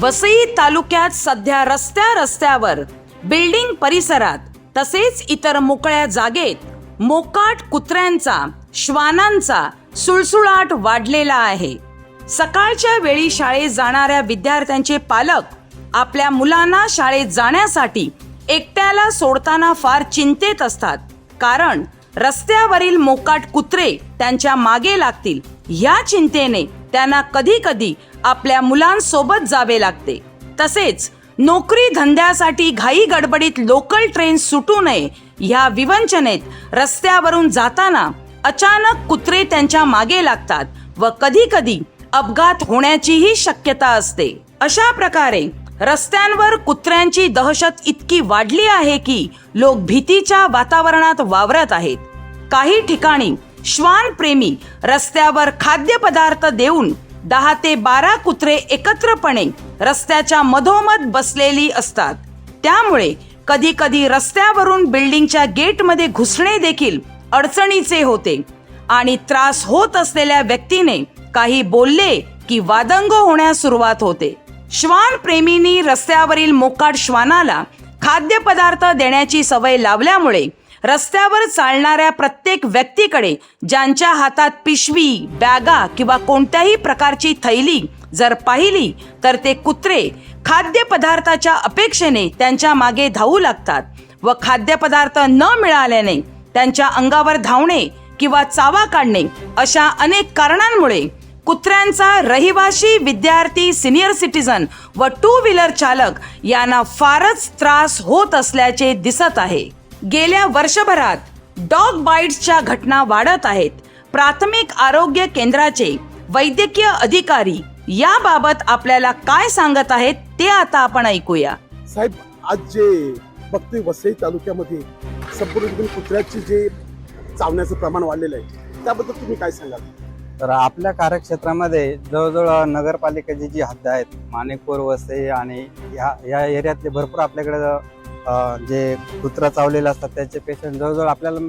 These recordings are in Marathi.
वसई तालुक्यात सध्या रस्त्या रस्त्यावर बिल्डिंग परिसरात तसेच इतर मोकळ्या जागेत मोकाट कुत्र्यांचा श्वानांचा सुळसुळाट वाढलेला आहे. सकाळच्या वेळी शाळेत जाणाऱ्या विद्यार्थ्यांचे पालक आपल्या मुलांना शाळेत जाण्यासाठी एकट्याला सोडताना फार चिंतेत असतात कारण रस्त्यावरील मोकाट कुत्रे त्यांच्या मागे लागतील. या चिंतेने त्यांना कधी कधी आपल्या मुलांसोबत जावे लागते. तसेच नोकरी धंद्यासाठी घाई गडबडीत लोकल ट्रेन सुटू नये ह्या विवंचनेत रस्त्यावरून जाताना अचानक कुत्रे त्यांच्या मागे लागतात व कधी कधी अपघात होण्याचीही शक्यता असते. अशा प्रकारे रस्त्यांवर कुत्र्यांची दहशत इतकी वाढली आहे की लोक भीतीच्या वातावरणात वावरत आहेत. काही ठिकाणी श्वान प्रेमी रस्त्यावर खाद्यपदार्थ देऊन दहा ते बारा कुत्रे एकत्रपणे रस्त्याच्या मधोमध बसलेली असतात. त्यामुळे कधी कधी रस्त्यावरून बिल्डिंगच्या गेटमध्ये घुसणे देखील अडचणीचे होते आणि त्रास होत असलेल्या व्यक्तीने काही बोलले की वादंग होण्यास सुरुवात होते. श्वान प्रेमींनी रस्त्यावरील मोकाट श्वानाला खाद्यपदार्थ देण्याची सवय लावल्यामुळे रस्त्यावर चालणाऱ्या प्रत्येक व्यक्तीकडे ज्यांच्या हातात पिशवी बॅगा किंवा कोणत्याही प्रकारची थैली जर पाहिली तर ते कुत्रे खाद्यपदार्थाच्या अपेक्षेने त्यांच्या मागे धावू लागतात व खाद्यपदार्थ न मिळाल्याने त्यांच्या अंगावर धावणे किंवा चावा काढणे अशा अनेक कारणांमुळे कुत्र्यांचा रहिवाशी विद्यार्थी सिनियर सिटीजन व टू व्हीलर चालक यांना फारच त्रास होत असल्याचे दिसत आहे. गेल्या वर्षभरात डॉग बाईट्सच्या घटना वाढत आहेत. प्राथमिक आरोग्य केंद्राचे वैद्यकीय अधिकारी याबाबत आपल्याला काय सांगत आहेत ते आता आपण ऐकूया. साहेब आज जे बघतोय वसई तालुक्यामध्ये संपूर्ण कुत्र्याचे जे चावण्याचं प्रमाण वाढलेलं आहे त्याबद्दल तुम्ही काय सांगाल? तर आपल्या कार्यक्षेत्रामध्ये जवळजवळ नगरपालिकेची जी हद्द आहेत माणिकपूर वसई आणि ह्या या एरियातले भरपूर आपल्याकडे जे कुत्रा चावलेलं असतात त्याचे पेशंट जवळजवळ आपल्याला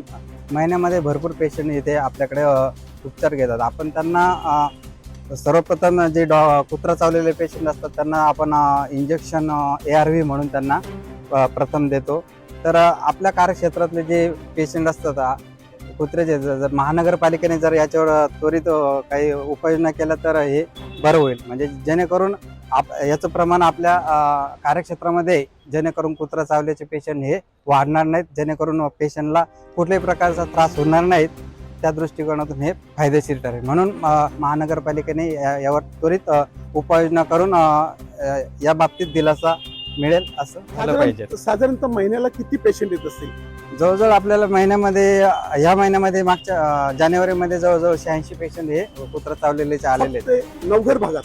महिन्यामध्ये भरपूर पेशंट इथे आपल्याकडे उपचार घेतात. आपण त्यांना सर्वप्रथम जे डॉ कुत्रा चावलेले पेशंट असतात त्यांना आपण इंजेक्शन ए आर व्ही म्हणून त्यांना प्रथम देतो. तर आपल्या कार्यक्षेत्रातले जे पेशंट असतात कुत्र्याचे जर महानगरपालिकेने जर याच्यावर त्वरित काही उपाययोजना केल्या तर हे बरं होईल. म्हणजे जेणेकरून आप याचं प्रमाण आपल्या कार्यक्षेत्रामध्ये जेणेकरून कुत्रा चावल्याचे पेशंट हे वाढणार नाहीत जेणेकरून पेशंटला कुठल्याही प्रकारचा त्रास होणार नाहीत त्या दृष्टिकोनातून हे फायदेशीर ठरेल. म्हणून महानगरपालिकेने या- यावर त्वरित उपाययोजना करून या बाबतीत दिलासा मिळेल असं झालं पाहिजे. साधारण साधारणतः महिन्याला किती पेशंट येत असतील? जवळजवळ आपल्याला महिन्यामध्ये ह्या महिन्यामध्ये मागच्या जानेवारीमध्ये जवळजवळ शहाऐंशी पेशंट हे कुत्रा चावलेलेचे आलेले नवघर भागात?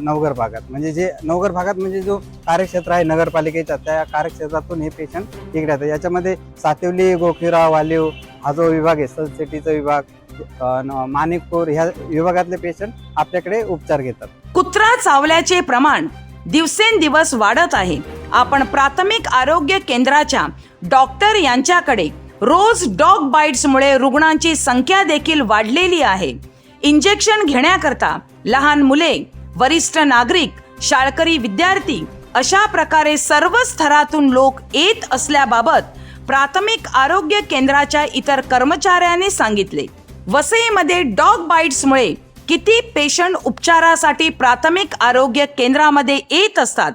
नवघर भागात. म्हणजे जे नवघर भागात म्हणजे जो कार्यक्षेत्र आहे नगरपालिकेचा त्या कार्यक्षेत्रातून हे पेशंट इकडे येतात. याच्यामध्ये सातिवली गोखिरा वालीव हा जो विभाग आहे सनसिटीचा विभाग माणिकपूर ह्या विभागातले पेशंट आपल्याकडे उपचार घेतात. कुत्रा चावल्याचे प्रमाण दिवसेंदिवस वाढत आहे. आपण प्राथमिक आरोग्य केंद्राच्या डॉक्टर यांच्याकडे रोज डॉग बाईट्समुळे रुग्णांची संख्या देखील वाढलेली आहे. इंजेक्शन घेण्याकरता लहान मुले वरिष्ठ नागरिक शाळकरी विद्यार्थी अशा प्रकारे सर्व स्तरातून लोक येत असल्याबाबत प्राथमिक आरोग्य केंद्राच्या इतर कर्मचाऱ्यांनी सांगितले. वसईमध्ये डॉग बाईट्समुळे किती पेशंट उपचारासाठी प्राथमिक आरोग्य केंद्रामध्ये येत असतात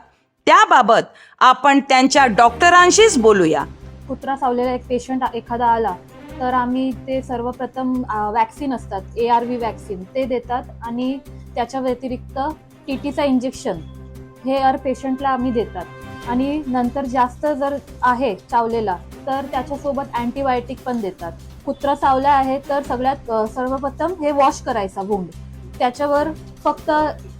त्याबाबत आपण त्यांच्या डॉक्टरांशीच बोलूया. कुत्रा सावलेला एक पेशंट एखादा आला तर आम्ही ते सर्वप्रथम वॅक्सिन असतात ए आर व्ही वॅक्सिन ते देतात आणि त्याच्या व्यतिरिक्त टी टीचं इंजेक्शन हे हर पेशंटला आम्ही देतात. आणि नंतर जास्त जर आहे चावलेला तर त्याच्यासोबत अँटीबायोटिक पण देतात. कुत्रा चावला आहे तर सगळ्यात सर्वप्रथम हे वॉश करायचा वुंड त्याच्यावर फक्त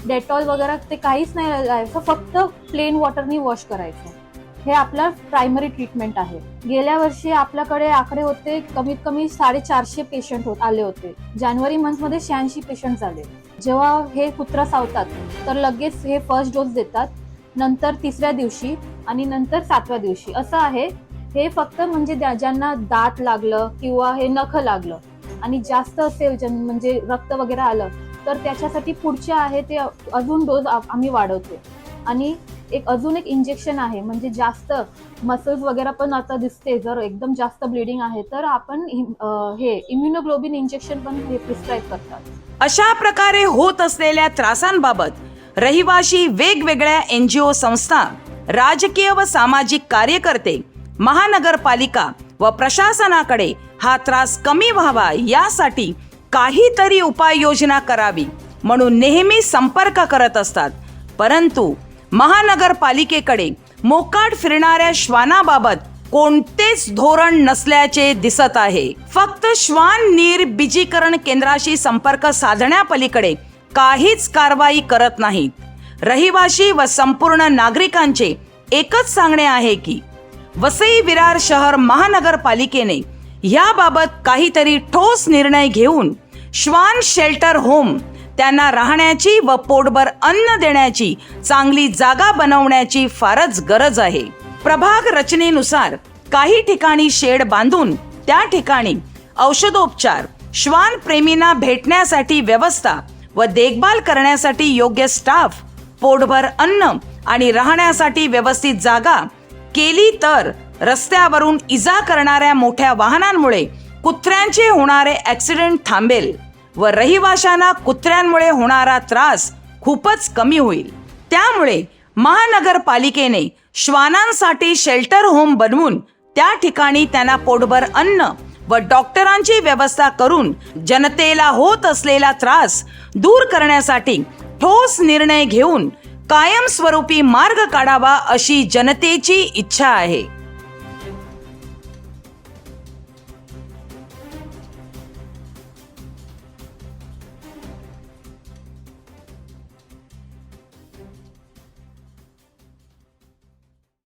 डेटॉल वगैरे ते काहीच नाही लागायचं फक्त प्लेन वॉटरनी वॉश करायचं. हे आपलं प्रायमरी ट्रीटमेंट आहे. गेल्या वर्षी आपल्याकडे आकडे होते कमीत कमी साडेचारशे पेशंट होत आले होते. जानेवारी मंथमध्ये शहाऐंशी पेशंट झाले. जेव्हा हे कुत्रं सावतात तर लगेच हे फर्स्ट डोस देतात नंतर तिसऱ्या दिवशी आणि नंतर सातव्या दिवशी. असं आहे हे फक्त म्हणजे ज्यांना दात लागलं किंवा हे नख लागलं आणि जास्त असेल म्हणजे रक्त वगैरे आलं तर त्याच्यासाठी पुढचे आहे ते अजून डोस आम्ही वाढवतो आणि एक अजून एक इंजेक्शन आहे म्हणजे जास्त मसल्स वगैरे पण आता दिसते जर एकदम जास्त ब्लिडिंग आहे तर आपण हे इम्युनोग्लोबिन इंजेक्शन पण हे प्रिस्क्राईब करतात. अशा प्रकारे होत असलेल्या त्रासांबाबत रहिवाशी वेगवेगळ्या एन जी ओ संस्था राजकीय व सामाजिक कार्यकर्ते महानगरपालिका व प्रशासनाकडे हा त्रास कमी व्हावा यासाठी काहीतरी उपाययोजना करावी म्हणून नेहमी संपर्क करत असतात. परंतु महानगरपालिकेकडे मोकाट फिरणाऱ्या श्वानाबाबत कोणतेच धोरण नसल्याचे दिसत आहे. फक्त श्वान नीर बिजीकरण केंद्राशी संपर्क साधण्यापलीकडे काहीच कारवाई करत नाहीत रहिवाशी व संपूर्ण नागरिकांचे एकच सांगणे आहे की वसई विरार शहर महानगरपालिकेने याबाबत काहीतरी ठोस निर्णय घेऊन श्वान शेल्टर होम त्यांना राहण्याची व पोटभर अन्न देण्याची चांगली जागा बनवण्याची फारच गरज आहे. प्रभाग रचनेनुसार काही ठिकाणी शेड बांधून त्या ठिकाणी औषधोपचार श्वान प्रेमींना भेटण्यासाठी व्यवस्था व देखभाल करण्यासाठी योग्य स्टाफ पोटभर अन्न आणि राहण्यासाठी व्यवस्थित जागा केली तर रस्त्यावरून इजा करणाऱ्या मोठ्या वाहनांमुळे कुत्र्यांचे होणारे ऍक्सिडेंट थांबेल. व रहिवाशांना कुत्र्यांमुळे होणारा त्रास खूपच कमी होईल. त्यामुळे महानगरपालिकेने श्वानांसाठी शेल्टर होम बनवून त्या ठिकाणी त्यांना पोटभर अन्न व डॉक्टरांची व्यवस्था करून जनतेला होत असलेला त्रास दूर करण्यासाठी ठोस निर्णय घेऊन कायमस्वरूपी मार्ग काढावा अशी जनतेची इच्छा आहे.